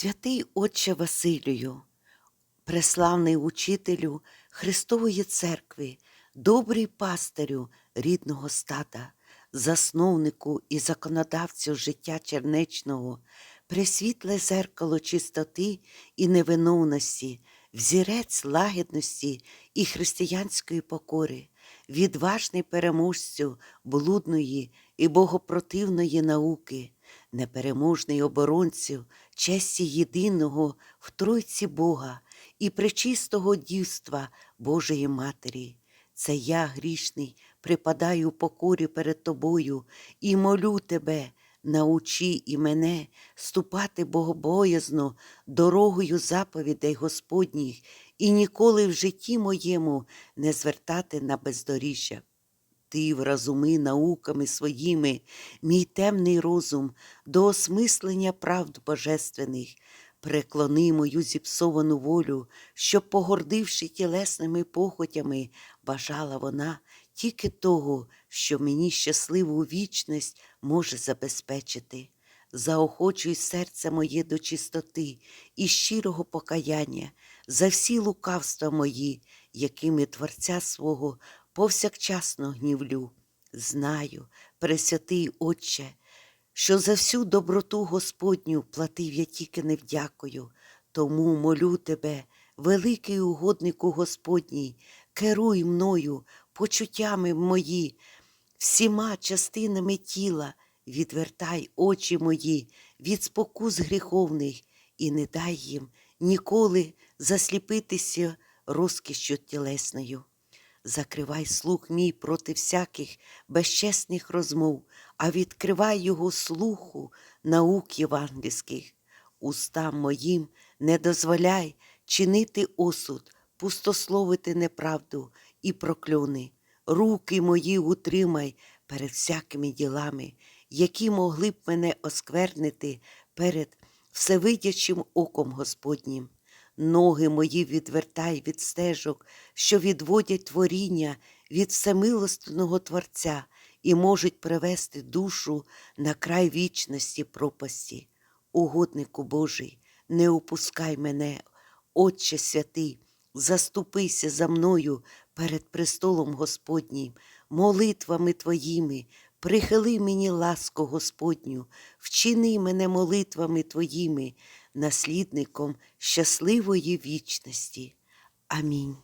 Святий Отче Василію, преславний учителю Христової Церкви, добрий пастирю рідного стада, засновнику і законодавцю життя чернечного, пресвітле зеркало чистоти і невиновності, взірець лагідності і християнської покори, відважний переможцю блудної і богопротивної науки, непереможний оборонцю честі єдиного в Тройці Бога і пречистого дівства Божої Матері. Це я, грішний, припадаю в покорі перед тобою і молю тебе, научи і мене ступати богобоязно дорогою заповідей Господніх і ніколи в житті моєму не звертати на бездоріжжя. Ти вразуми науками своїми мій темний розум до осмислення правд божественних, преклони мою зіпсовану волю, щоб, погордивши тілесними похотями, бажала вона тільки того, що мені щасливу вічність може забезпечити. Заохочуй серце моє до чистоти і щирого покаяння за всі лукавства мої, якими Творця свого повсякчасно гнівлю. Знаю, Пресвятий Отче, що за всю доброту Господню платив я тільки невдякою. Тому молю тебе, великий угоднику Господній, керуй мною, почуттями мої, всіма частинами тіла, відвертай очі мої від спокус гріховних і не дай їм ніколи засліпитися розкішшю тілесною. Закривай слух мій проти всяких безчесних розмов, а відкривай його слуху наук євангельських. Устам моїм не дозволяй чинити осуд, пустословити неправду і прокльони. Руки мої утримай перед всякими ділами, які могли б мене осквернити перед всевидячим оком Господнім. Ноги мої відвертай від стежок, що відводять творіння від всемилостного Творця і можуть привести душу на край вічності пропасті. Угоднику Божий, не опускай мене, Отче святий, заступися за мною перед престолом Господнім, молитвами Твоїми, прихили мені ласку Господню, вчини мене молитвами Твоїми, наслідником щасливої вічності. Амінь.